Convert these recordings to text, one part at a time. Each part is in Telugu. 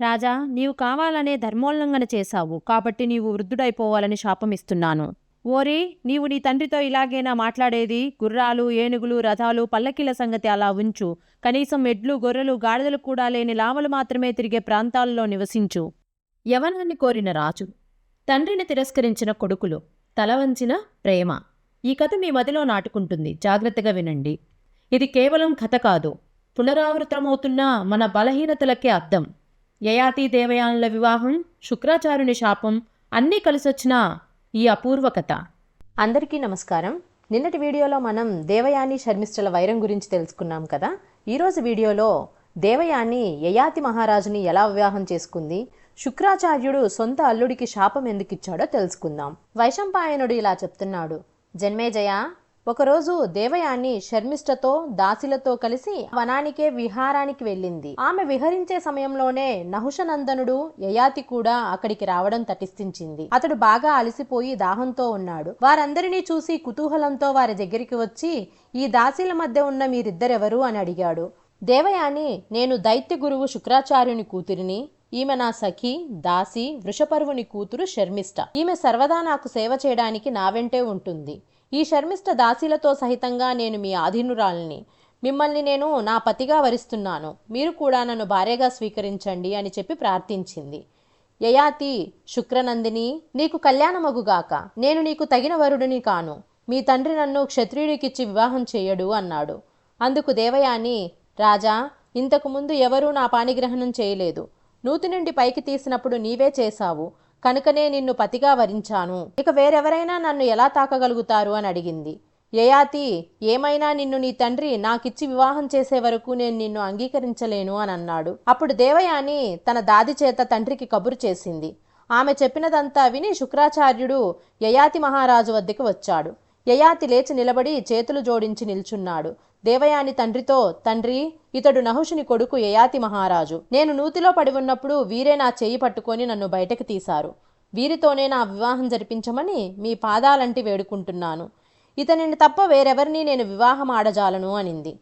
రాజా నీవు కావాలనే ధర్మోల్లంఘన చేశావు కాబట్టి నీవు వృద్ధుడైపోవాలని శాపమిస్తున్నాను ఓరి నీవు నీ తండ్రితో ఇలాగేనా మాట్లాడేది? గుర్రాలు ఏనుగులు రథాలు పల్లకీల సంగతి అలా ఉంచు. కనీసం ఎడ్లు గొర్రెలు గాడిదలు కూడా లేని లావలు మాత్రమే తిరిగే ప్రాంతాల్లో నివసించు. యవనాన్ని కోరిన రాజు తండ్రిని తిరస్కరించిన కొడుకులు తల వంచిన ప్రేమ. ఈ కథ మీ మదిలో నాటుకుంటుంది. జాగ్రత్తగా వినండి. ఇది కేవలం కథ కాదు. పునరావృతమవుతున్న మన బలహీనతలకే అర్థం. యయాతి దేవయానుల వివాహం శుక్రాచార్యుని శాపం అన్నీ కలిసొచ్చిన ఈ అపూర్వ కథ. అందరికీ నమస్కారం. నిన్నటి వీడియోలో మనం దేవయాని శర్మిష్ఠల వైరం గురించి తెలుసుకున్నాం కదా. ఈరోజు వీడియోలో దేవయాని యయాతి మహారాజుని ఎలా వివాహం చేసుకుంది శుక్రాచార్యుడు సొంత అల్లుడికి శాపం ఎందుకు ఇచ్చాడో తెలుసుకుందాం. వైశంపాయనుడు ఇలా చెప్తున్నాడు. జన్మేజయ ఒకరోజు దేవయాని శర్మిష్ఠతో దాసిలతో కలిసి వనానికే విహారానికి వెళ్ళింది. ఆమె విహరించే సమయంలోనే నహుషనందనుడు యయాతి కూడా అక్కడికి రావడం తటిస్థించింది అతడు బాగా అలసిపోయి దాహంతో ఉన్నాడు. వారందరినీ చూసి కుతూహలంతో వారి దగ్గరికి వచ్చి ఈ దాసీల మధ్య ఉన్న మీరిద్దరెవరు? అని అడిగాడు. దేవయాని నేను దైత్య గురువు శుక్రాచార్యుని కూతురిని ఈమె నా సఖి దాసి వృషపర్వుని కూతురు శర్మిష్ట ఈమె సర్వదా నాకు సేవ చేయడానికి నా వెంటే ఉంటుంది. ఈ శర్మిష్ఠ దాసీలతో సహితంగా నేను మీ ఆధీనురాలిని. మిమ్మల్ని నేను నా పతిగా వరిస్తున్నాను. మీరు కూడా నన్ను భార్యగా స్వీకరించండి అని చెప్పి ప్రార్థించింది. యయాతి శుక్రనందిని నీకు కళ్యాణమగుగాక. నేను నీకు తగిన వరుడిని కాను. మీ తండ్రి నన్ను క్షత్రియుడికిచ్చి వివాహం చేయడు అన్నాడు. అందుకు దేవయాని రాజా ఇంతకు ముందు ఎవరూ నా పాణిగ్రహణం చేయలేదు. నూతి నుండి పైకి తీసినప్పుడు నీవే చేశావు. కనుకనే నిన్ను పతిగా వరించాను. ఇక వేరెవరైనా నన్ను ఎలా తాకగలుగుతారు అని అడిగింది. యయాతి ఏమైనా నిన్ను నీ తండ్రి నాకిచ్చి వివాహం చేసే వరకు నేను నిన్ను అంగీకరించలేను అని అన్నాడు. అప్పుడు దేవయాని తన దాది చేత తండ్రికి కబురు చేసింది. ఆమె చెప్పినదంతా విని శుక్రాచార్యుడు యయాతి మహారాజు వద్దకు వచ్చాడు. యయాతి లేచి నిలబడి చేతులు జోడించి నిల్చున్నాడు. దేవయాని తండ్రితో తండ్రి ఇతడు నహుషుని కొడుకు యయాతి మహారాజు. నేను నూతిలో పడి ఉన్నప్పుడు వీరే నా చేయి పట్టుకొని నన్ను బయటకు తీశారు. వీరితోనే నా వివాహం జరిపించమని మీ పాదాలంటి వేడుకుంటున్నాను. ఇతనిని తప్ప వేరెవరిని నేను వివాహం ఆడజాలను అనింది.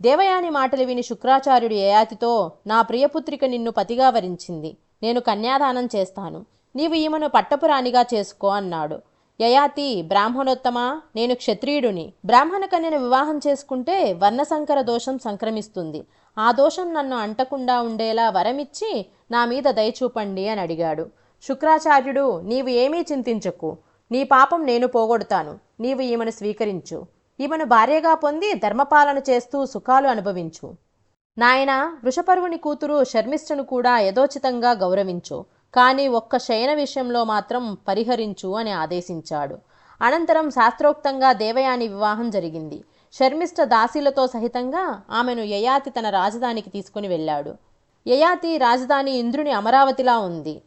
దేవయాని మాటలు విని శుక్రాచార్యుడు యయాతితో నా ప్రియపుత్రిక నిన్ను పతిగా వరించింది. నేను కన్యాదానం చేస్తాను. నీవు ఈమెను పట్టపురాణిగా చేసుకో అన్నాడు. యయాతి బ్రాహ్మణోత్తమ నేను క్షత్రియుడిని. బ్రాహ్మణ కన్యను వివాహం చేసుకుంటే వర్ణసంకర దోషం సంక్రమిస్తుంది. ఆ దోషం నన్ను అంటకుండా ఉండేలా వరమిచ్చి నా మీద దయచూపండి అని అడిగాడు. శుక్రాచార్యుడు నీవు ఏమీ చింతించకు. నీ పాపం నేను పోగొడతాను. నీవు ఈమెను స్వీకరించు. ఈమెను భార్యగా పొంది ధర్మపాలన చేస్తూ సుఖాలు అనుభవించు. నాయన వృషపర్వుని కూతురు శర్మిష్ఠను కూడా యథోచితంగా గౌరవించు. కానీ ఒక్క శయన విషయంలో మాత్రం పరిహరించు అని ఆదేశించాడు. అనంతరం శాస్త్రోక్తంగా దేవయాని వివాహం జరిగింది. శర్మిష్ట దాసీలతో సహితంగా ఆమెను యయాతి తన రాజధానికి తీసుకుని వెళ్ళాడు. యయాతి రాజధాని ఇంద్రుని అమరావతిలా ఉంది.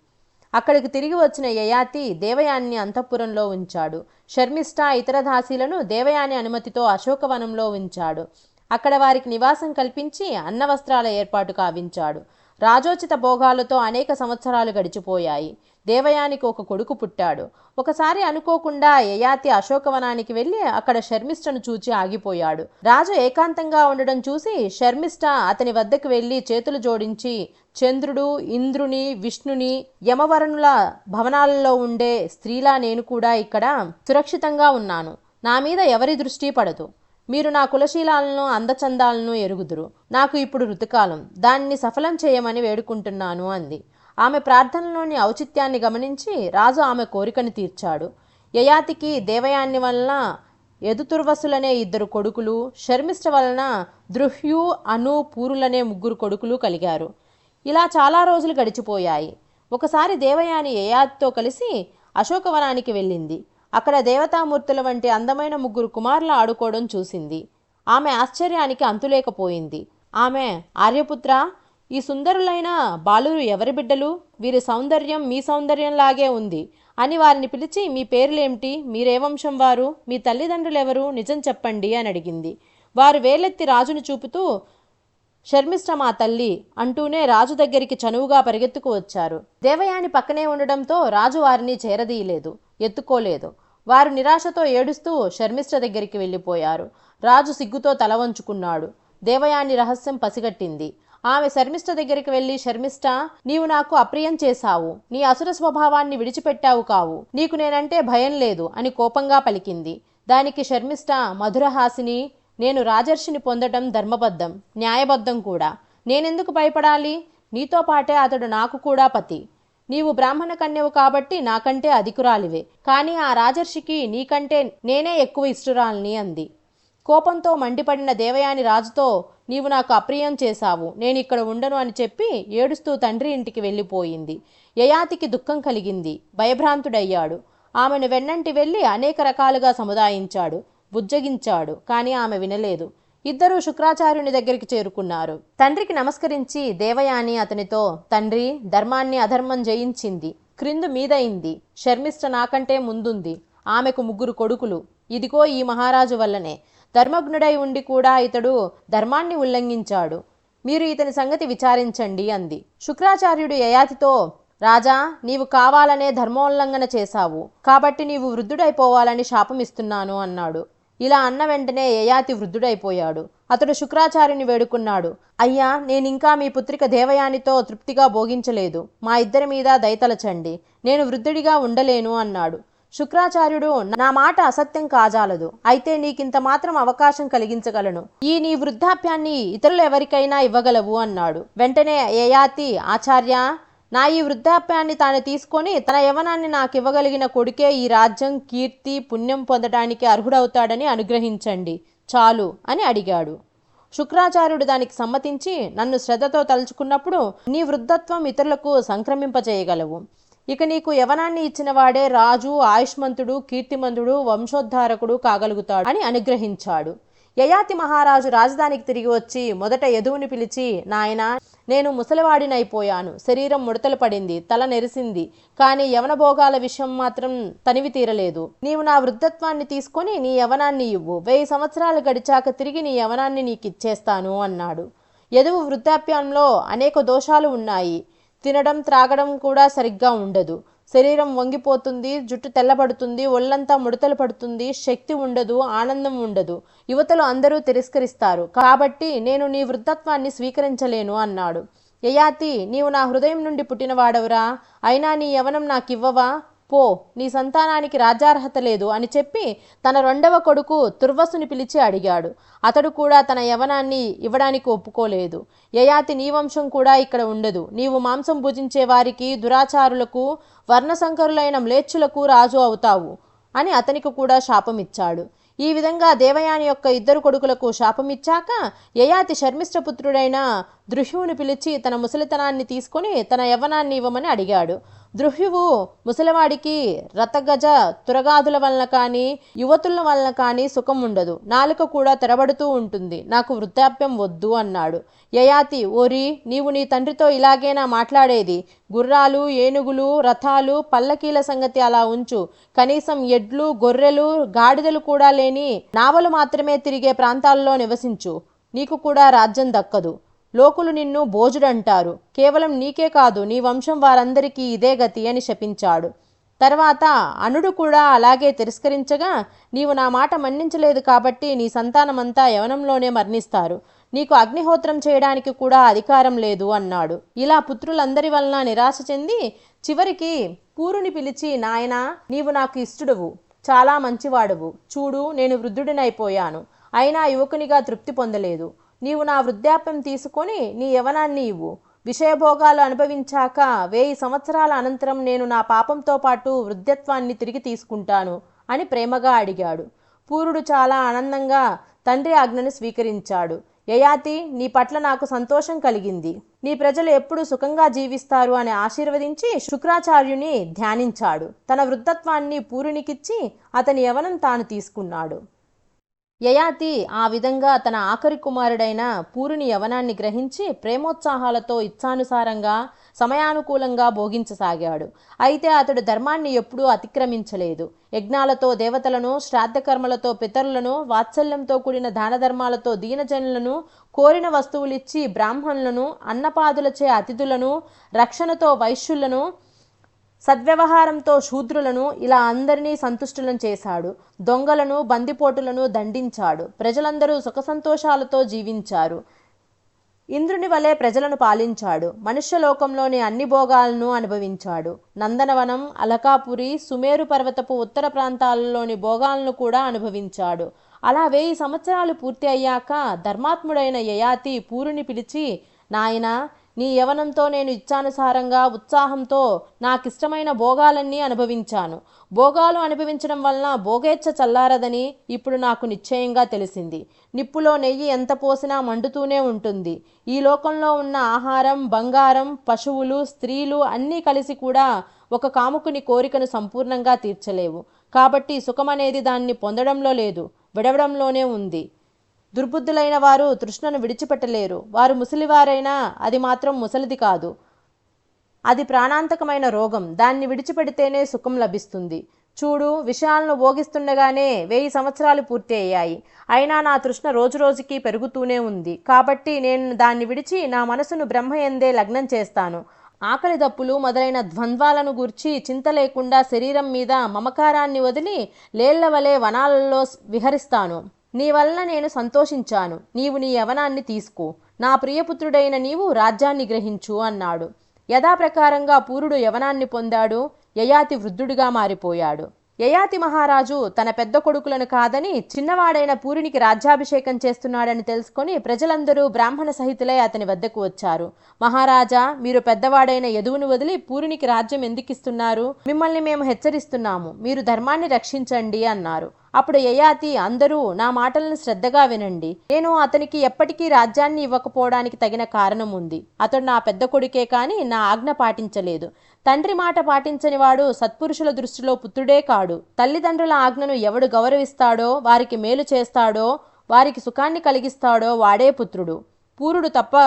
అక్కడికి తిరిగి వచ్చిన యయాతి దేవయాన్ని అంతఃపురంలో ఉంచాడు. షర్మిష్ట ఇతర దాసీలను దేవయాని అనుమతితో అశోకవనంలో ఉంచాడు. అక్కడ వారికి నివాసం కల్పించి అన్నవస్త్రాల ఏర్పాటు కావించాడు. రాజోచిత భోగాలతో అనేక సంవత్సరాలు గడిచిపోయాయి. దేవయానికి ఒక కొడుకు పుట్టాడు. ఒకసారి అనుకోకుండా యయాతి అశోకవనానికి వెళ్ళి అక్కడ శర్మిష్ఠను చూచి ఆగిపోయాడు. రాజు ఏకాంతంగా ఉండడం చూసి శర్మిష్ఠ అతని వద్దకు వెళ్ళి చేతులు జోడించి చంద్రుడు ఇంద్రుని విష్ణుని యమవరణుల భవనాలలో ఉండే స్త్రీలా నేను కూడా ఇక్కడ సురక్షితంగా ఉన్నాను. నా మీద ఎవరి దృష్టి పడదు. మీరు నా కులశీలాలను అందచందాలను ఎరుగుదురు. నాకు ఇప్పుడు ఋతుకాలం. దానిని సఫలం చేయమని వేడుకుంటున్నాను అంది. ఆమె ప్రార్థనలోని ఔచిత్యాన్ని గమనించి రాజు ఆమె కోరికను తీర్చాడు. యయాతికి దేవయాన్ని వలన యదుతుర్వసులనే ఇద్దరు కొడుకులు శర్మిష్ట వలన దృహ్యు అను పూరులనే ముగ్గురు కొడుకులు కలిగారు. ఇలా చాలా రోజులు గడిచిపోయాయి. ఒకసారి దేవయాని యయాతితో కలిసి అశోకవనానికి వెళ్ళింది. అక్కడ దేవతామూర్తుల వంటి అందమైన ముగ్గురు కుమారులు ఆడుకోవడం చూసింది. ఆమె ఆశ్చర్యానికి అంతులేకపోయింది. ఆమె ఆర్యపుత్ర ఈ సుందరులైన బాలురు ఎవరి బిడ్డలు? వీరి సౌందర్యం మీ సౌందర్యంలాగే ఉంది అని వారిని పిలిచి మీ పేర్లేమిటి? మీరే వంశం వారు? మీ తల్లిదండ్రులెవరు? నిజం చెప్పండి అని అడిగింది. వారు వేలెత్తి రాజును చూపుతూ శర్మిష్ట మా తల్లి అంటూనే రాజు దగ్గరికి చనువుగా పరిగెత్తుకు వచ్చారు. దేవయాని పక్కనే ఉండడంతో రాజు వారిని చేరదీయలేదు ఎత్తుకోలేదు. వారు నిరాశతో ఏడుస్తూ శర్మిష్ట దగ్గరికి వెళ్ళిపోయారు. రాజు సిగ్గుతో తల వంచుకున్నాడు. దేవయాని రహస్యం పసిగట్టింది. ఆమె శర్మిష్ట దగ్గరికి వెళ్ళి శర్మిష్ట నీవు నాకు అప్రియం చేశావు. నీ అసుర స్వభావాన్ని విడిచిపెట్టావు కావు. నీకు నేనంటే భయం లేదు అని కోపంగా పలికింది. దానికి శర్మిష్ట మధురహాసిని నేను రాజర్షిని పొందటం ధర్మబద్ధం న్యాయబద్ధం కూడా. నేనెందుకు భయపడాలి? నీతో పాటే అతడు నాకు కూడా పతి. నీవు బ్రాహ్మణ కన్యవు కాబట్టి నాకంటే అధికురాలివే. కానీ ఆ రాజర్షికి నీకంటే నేనే ఎక్కువ ఇష్టురాలని అంది. కోపంతో మండిపడిన దేవయాని రాజుతో నీవు నాకు అప్రియం చేశావు. నేను ఇక్కడ ఉండను అని చెప్పి ఏడుస్తూ తండ్రి ఇంటికి వెళ్ళిపోయింది. యయాతికి దుఃఖం కలిగింది. భయభ్రాంతుడయ్యాడు. ఆమెను వెన్నంటి వెళ్ళి అనేక రకాలుగా సముదాయించాడు. బుజ్జగించాడు కానీ ఆమె వినలేదు. ఇద్దరూ శుక్రాచార్యుని దగ్గరికి చేరుకున్నారు. తండ్రికి నమస్కరించి దేవయాని అతనితో తండ్రి ధర్మాన్ని అధర్మం జయించింది. క్రిందు మీదయింది శర్మిష్ట నాకంటే ముందుంది. ఆమెకు ముగ్గురు కొడుకులు. ఇదిగో ఈ మహారాజు వల్లనే. ధర్మజ్ఞుడై ఉండి కూడా ఇతడు ధర్మాన్ని ఉల్లంఘించాడు. మీరు ఇతని సంగతి విచారించండి అంది. శుక్రాచార్యుడు యయాతితో రాజా నీవు కావాలనే ధర్మోల్లంఘన చేశావు. కాబట్టి నీవు వృద్ధుడైపోవాలని శాపం ఇస్తున్నాను అన్నాడు. ఇలా అన్న వెంటనే యయాతి వృద్ధుడైపోయాడు. అతడు శుక్రాచార్యుని వేడుకున్నాడు. అయ్యా నేనింకా మీ పుత్రిక దేవయానితో తృప్తిగా భోగించలేదు. మా ఇద్దరి మీద దయతలచండి. నేను వృద్ధుడిగా ఉండలేను అన్నాడు. శుక్రాచార్యుడు నా మాట అసత్యం కాజాలదు. అయితే నీకింత మాత్రం అవకాశం కలిగించగలను. ఈ నీ వృద్ధాప్యాన్ని ఇతరులు ఎవరికైనా ఇవ్వగలవు అన్నాడు. వెంటనే యయాతి ఆచార్య నా ఈ వృద్ధాప్యాన్ని తాను తీసుకొని తన యవనాన్ని నాకు ఇవ్వగలిగిన కొడుకే ఈ రాజ్యం కీర్తి పుణ్యం పొందడానికి అర్హుడవుతాడని అనుగ్రహించండి. చాలు అని అడిగాడు. శుక్రాచార్యుడు దానికి సమ్మతించి నన్ను శ్రద్ధతో తలుచుకున్నప్పుడు నీ వృద్ధత్వం ఇతరులకు సంక్రమింపచేయగలవు. ఇక నీకు యవనాన్ని ఇచ్చిన వాడే రాజు ఆయుష్మంతుడు కీర్తిమంతుడు వంశోద్ధారకుడు కాగలుగుతాడు అని అనుగ్రహించాడు. యయాతి మహారాజు రాజధానికి తిరిగి వచ్చి మొదట యదువుని పిలిచి నాయన నేను ముసలివాడినైపోయాను. శరీరం ముడతలు పడింది తల నెరిసింది. కానీ యవన భోగాల విషయం మాత్రం తనివి తీరలేదు. నీవు నా వృద్ధత్వాన్ని తీసుకొని నీ యవనాన్ని ఇవ్వు. వెయ్యి సంవత్సరాలు గడిచాక తిరిగి నీ యవనాన్ని నీకు ఇచ్చేస్తాను అన్నాడు. యదువు వృద్ధాప్యంలో అనేక దోషాలు ఉన్నాయి. తినడం త్రాగడం కూడా సరిగ్గా ఉండదు. శరీరం వంగిపోతుంది జుట్టు తెల్లబడుతుంది ఒళ్ళంతా ముడతలు పడుతుంది శక్తి ఉండదు ఆనందం ఉండదు. యువతలు అందరూ తిరస్కరిస్తారు. కాబట్టి నేను నీ వృద్ధత్వాన్ని స్వీకరించలేను అన్నాడు. యయాతి నీవు నా హృదయం నుండి పుట్టినవాడవురా. అయినా నీ యవనం నాకివ్వవా? పో నీ సంతానానికి రాజ్యార్హత లేదు అని చెప్పి తన రెండవ కొడుకు తుర్వసుని పిలిచి అడిగాడు. అతడు కూడా తన యవనాన్ని ఇవ్వడానికి ఒప్పుకోలేదు. యయాతి నీ వంశం కూడా ఇక్కడ ఉండదు. నీవు మాంసం భుజించే వారికి దురాచారులకు వర్ణశంకరులైన మ్లేచ్చులకు రాజు అవుతావు అని అతనికి కూడా శాపమిచ్చాడు. ఈ విధంగా దేవయాని యొక్క ఇద్దరు కొడుకులకు శాపమిచ్చాక యయాతి శర్మిష్ఠపుత్రుడైన దృహ్యువుని పిలిచి తన ముసలితనాన్ని తీసుకొని తన యవ్వనాన్ని ఇవ్వమని అడిగాడు. దృహ్యువు ముసలివాడికి రతగజ తురగాదుల వలన కానీ యువతుల వలన కానీ సుఖం ఉండదు. నాలుక కూడా తెరబడుతూ ఉంటుంది. నాకు వృద్ధాప్యం వద్దు అన్నాడు. యయాతి ఓరి నీవు నీ తండ్రితో ఇలాగేనా మాట్లాడేది. గుర్రాలు ఏనుగులు రథాలు పల్లకీల సంగతి అలా ఉంచు. కనీసం ఎడ్లు గొర్రెలు గాడిదలు కూడా లేని నావలు మాత్రమే తిరిగే ప్రాంతాల్లో నివసించు. నీకు కూడా రాజ్యం దక్కదు. లోకులు నిన్ను భోజుడంటారు కేవలం నీకే కాదు నీ వంశం వారందరికీ ఇదే గతి అని శపించాడు. తర్వాత అనుడు కూడా అలాగే తిరస్కరించగా నీవు నా మాట మన్నించలేదు కాబట్టి నీ సంతానమంతా యవనంలోనే మరణిస్తారు. నీకు అగ్నిహోత్రం చేయడానికి కూడా అధికారం లేదు అన్నాడు. ఇలా పుత్రులందరి వలన నిరాశ చెంది చివరికి పూరుని పిలిచి నాయనా నీవు నాకు ఇష్టడువు చాలా మంచివాడువు. చూడు నేను వృద్ధుడినైపోయాను. అయినా యువకునిగా తృప్తి పొందలేదు. నీవు నా వృద్ధాప్యం తీసుకొని నీ యవనాన్ని ఇవ్వు. విషయభోగాలు అనుభవించాక వెయ్యి సంవత్సరాల అనంతరం నేను నా పాపంతో పాటు వృద్ధత్వాన్ని తిరిగి తీసుకుంటాను అని ప్రేమగా అడిగాడు. పూరుడు చాలా ఆనందంగా తండ్రి ఆజ్ఞను స్వీకరించాడు. యయాతి నీ పట్ల నాకు సంతోషం కలిగింది. నీ ప్రజలు ఎప్పుడు సుఖంగా జీవిస్తారు అని ఆశీర్వదించి శుక్రాచార్యుని ధ్యానించాడు. తన వృద్ధత్వాన్ని పూరునికిచ్చి అతని యవనం తాను తీసుకున్నాడు. యయాతి ఆ విధంగా తన ఆఖరి కుమారుడైన పూరుని యవనాన్ని గ్రహించి ప్రేమోత్సాహాలతో ఇచ్చానుసారంగా సమయానుకూలంగా భోగించసాగాడు. అయితే అతడు ధర్మాన్ని ఎప్పుడూ అతిక్రమించలేదు. యజ్ఞాలతో దేవతలను శ్రాద్ధకర్మలతో పితరులను వాత్సల్యంతో కూడిన దానధర్మాలతో దీనజనులను కోరిన వస్తువులిచ్చి బ్రాహ్మణులను అన్నపాదులచే అతిథులను రక్షణతో వైశ్యులను సద్వ్యవహారంతో శూద్రులను ఇలా అందరినీ సంతుష్టులను చేశాడు. దొంగలను బందిపోటులను దండించాడు. ప్రజలందరూ సుఖసంతోషాలతో జీవించారు. ఇంద్రుని వలె ప్రజలను పాలించాడు. మనుష్యలోకంలోని అన్ని భోగాలను అనుభవించాడు. నందనవనం అలకాపురి సుమేరు పర్వతపు ఉత్తర ప్రాంతాలలోని భోగాలను కూడా అనుభవించాడు. అలా వెయ్యి సంవత్సరాలు పూర్తి అయ్యాక ధర్మాత్ముడైన యయాతి పూరుని పిలిచి నాయనా నీ యవనంతో నేను ఇచ్చానుసారంగా ఉత్సాహంతో నాకిష్టమైన భోగాలన్నీ అనుభవించాను. భోగాలు అనుభవించడం వలన భోగేచ్ఛ చల్లారదని ఇప్పుడు నాకు నిశ్చయంగా తెలిసింది. నిప్పులో నెయ్యి ఎంత పోసినా మండుతూనే ఉంటుంది. ఈ లోకంలో ఉన్న ఆహారం బంగారం పశువులు స్త్రీలు అన్నీ కలిసి కూడా ఒక కాముకుని కోరికను సంపూర్ణంగా తీర్చలేవు. కాబట్టి సుఖమనేది దాన్ని పొందడంలో లేదు విడవడంలోనే ఉంది. దుర్బుద్ధులైన వారు తృష్ణను విడిచిపెట్టలేరు. వారు ముసలివారైనా అది మాత్రం ముసలిది కాదు. అది ప్రాణాంతకమైన రోగం. దాన్ని విడిచిపెడితేనే సుఖం లభిస్తుంది. చూడు విషయాలను భోగిస్తుండగానే వెయ్యి సంవత్సరాలు పూర్తి అయ్యాయి అయినా నా తృష్ణ రోజురోజుకి పెరుగుతూనే ఉంది. కాబట్టి నేను దాన్ని విడిచి నా మనసును బ్రహ్మ ఎందే లగ్నం చేస్తాను. ఆకలి దప్పులు మొదలైన ద్వంద్వాలను గూర్చి చింత లేకుండా శరీరం మీద మమకారాన్ని వదిలి లేళ్ళ వలె వనాలలో విహరిస్తాను. నీ వలన నేను సంతోషించాను. నీవు నీ యవనాన్ని తీసుకో. నా ప్రియపుత్రుడైన నీవు రాజ్యాన్ని గ్రహించు అన్నాడు. యథాప్రకారంగా పూరుడు యవనాన్ని పొందాడు. యయాతి వృద్ధుడిగా మారిపోయాడు. యయాతి మహారాజు తన పెద్ద కొడుకులను కాదని చిన్నవాడైన పూరునికి రాజ్యాభిషేకం చేస్తున్నాడని తెలుసుకొని ప్రజలందరూ బ్రాహ్మణ సహితులై అతని వద్దకు వచ్చారు. మహారాజా మీరు పెద్దవాడైన యదువును వదిలి పూరునికి రాజ్యం ఎందుకిస్తున్నారు? మిమ్మల్ని మేము హెచ్చరిస్తున్నాము. మీరు ధర్మాన్ని రక్షించండి అన్నారు. అప్పుడు యయాతి అందరూ నా మాటలను శ్రద్ధగా వినండి. నేను అతనికి ఎప్పటికీ రాజ్యాన్ని ఇవ్వకపోవడానికి తగిన కారణం ఉంది. అతడు నా పెద్ద కొడుకే కాని నా ఆజ్ఞ పాటించలేదు. తండ్రి మాట పాటించని వాడు సత్పురుషుల దృష్టిలో పుత్రుడే కాడు. తల్లిదండ్రుల ఆజ్ఞను ఎవడు గౌరవిస్తాడో వారికి మేలు చేస్తాడో వారికి సుఖాన్ని కలిగిస్తాడో వాడే పుత్రుడు. పూరుడు తప్ప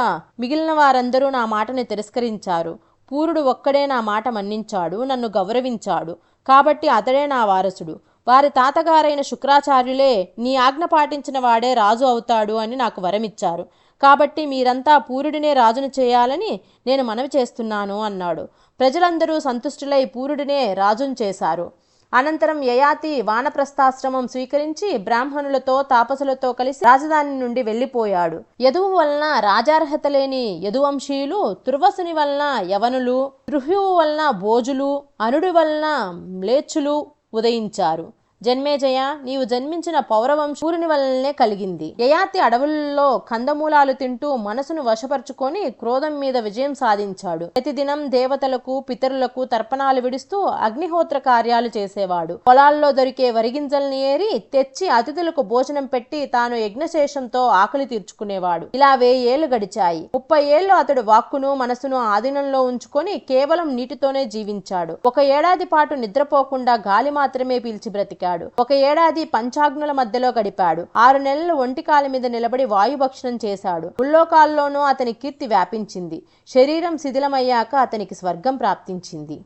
మిగిలిన వారందరూ నా మాటని తిరస్కరించారు. పూరుడు ఒక్కడే నా మాట మన్నించాడు నన్ను గౌరవించాడు. కాబట్టి అతడే నా వారసుడు. వారి తాతగారైన శుక్రాచార్యులే నీ ఆజ్ఞ పాటించిన వాడే రాజు అవుతాడు అని నాకు వరమిచ్చారు. కాబట్టి మీరంతా పూరుడినే రాజును చేయాలని నేను మనవి చేస్తున్నాను అన్నాడు. ప్రజలందరూ సంతుష్టులై పూరుడినే రాజును చేశారు. అనంతరం యయాతి వానప్రస్థాశ్రమం స్వీకరించి బ్రాహ్మణులతో తాపసులతో కలిసి రాజధాని నుండి వెళ్ళిపోయాడు. యదువు వలన రాజార్హత లేని యదువంశీయులు తుర్వసుని వలన యవనులు త్రుహ్యువు వలన భోజులు అనుడి వలన మ్లేచ్చులు ఉదయించారు జన్మేజయ నీవు జన్మించిన పౌరవం సూర్యుని వల్లనే కలిగింది. యయాతి అడవుల్లో కందమూలాలు తింటూ మనసును వశపరుచుకొని క్రోధం మీద విజయం సాధించాడు. ప్రతిదినం దేవతలకు పితరులకు తర్పణాలు విడుస్తూ అగ్నిహోత్ర కార్యాలు చేసేవాడు. పొలాల్లో దొరికే వరిగింజల్ని ఏరి తెచ్చి అతిథులకు భోజనం పెట్టి తాను యజ్ఞశేషంతో ఆకలి తీర్చుకునేవాడు. ఇలా వెయ్యేళ్ళు గడిచాయి. ముప్పై ఏళ్ళు అతడు వాక్కును మనసును ఆధీనంలో ఉంచుకొని కేవలం నీటితోనే జీవించాడు. ఒక ఏడాది పాటు నిద్రపోకుండా గాలి మాత్రమే పీల్చి బ్రతికాడు. ఒక ఏడాది పంచాగ్నుల మధ్యలో గడిపాడు. ఆరు నెలలు ఒంటికాల మీద నిలబడి వాయుభక్షణం చేశాడు. ముల్లోకాల్లోనూ అతని కీర్తి వ్యాపించింది. శరీరం శిథిలమయ్యాక అతనికి స్వర్గం ప్రాప్తించింది.